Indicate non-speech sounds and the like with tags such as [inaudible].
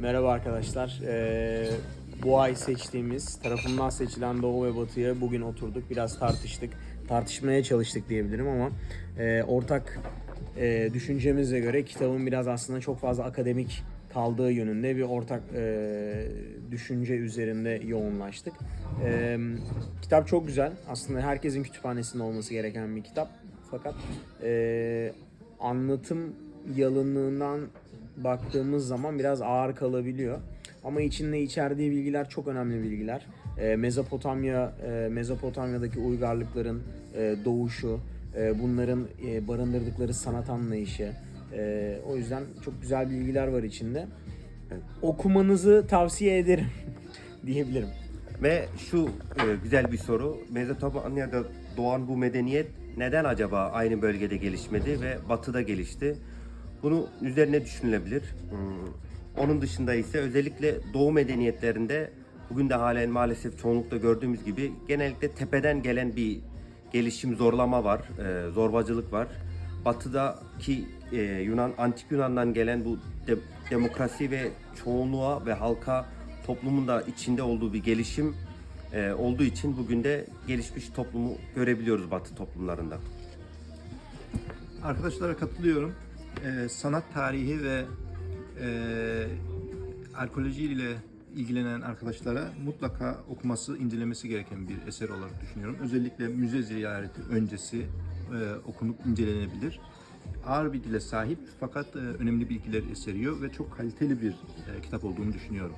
Merhaba arkadaşlar. Ee, bu ay seçtiğimiz, tarafından seçilen Doğu ve Batı'ya bugün oturduk. Biraz tartıştık. Tartışmaya çalıştık diyebilirim ama e, ortak e, düşüncemize göre kitabın biraz aslında çok fazla akademik kaldığı yönünde bir ortak e, düşünce üzerinde yoğunlaştık. E, kitap çok güzel. Aslında herkesin kütüphanesinde olması gereken bir kitap. Fakat e, anlatım yalınlığından baktığımız zaman biraz ağır kalabiliyor. Ama içinde içerdiği bilgiler çok önemli bilgiler. E, Mezopotamya, e, Mezopotamya'daki uygarlıkların e, doğuşu, e, bunların e, barındırdıkları sanat anlayışı. E, o yüzden çok güzel bilgiler var içinde. Okumanızı tavsiye ederim [laughs] diyebilirim. Ve şu e, güzel bir soru. Mezopotamya'da doğan bu medeniyet neden acaba aynı bölgede gelişmedi ve batıda gelişti? Bunu üzerine düşünülebilir. Hmm, Onun dışında ise özellikle doğu medeniyetlerinde bugün de halen maalesef çoğunlukla gördüğümüz gibi genellikle tepeden gelen bir gelişim zorlama var, e, zorbacılık var. Batıdaki e, Yunan, antik Yunan'dan gelen bu de- demokrasi ve çoğunluğa ve halka toplumun da içinde olduğu bir gelişim e, olduğu için bugün de gelişmiş toplumu görebiliyoruz Batı toplumlarında. Arkadaşlara katılıyorum. Ee, sanat tarihi ve e, arkeoloji ile ilgilenen arkadaşlara mutlaka okuması, incelemesi gereken bir eser olarak düşünüyorum. Özellikle müze ziyareti öncesi e, okunup incelenebilir. Ağır bir dile sahip fakat e, önemli bilgiler içeriyor ve çok kaliteli bir e, kitap olduğunu düşünüyorum.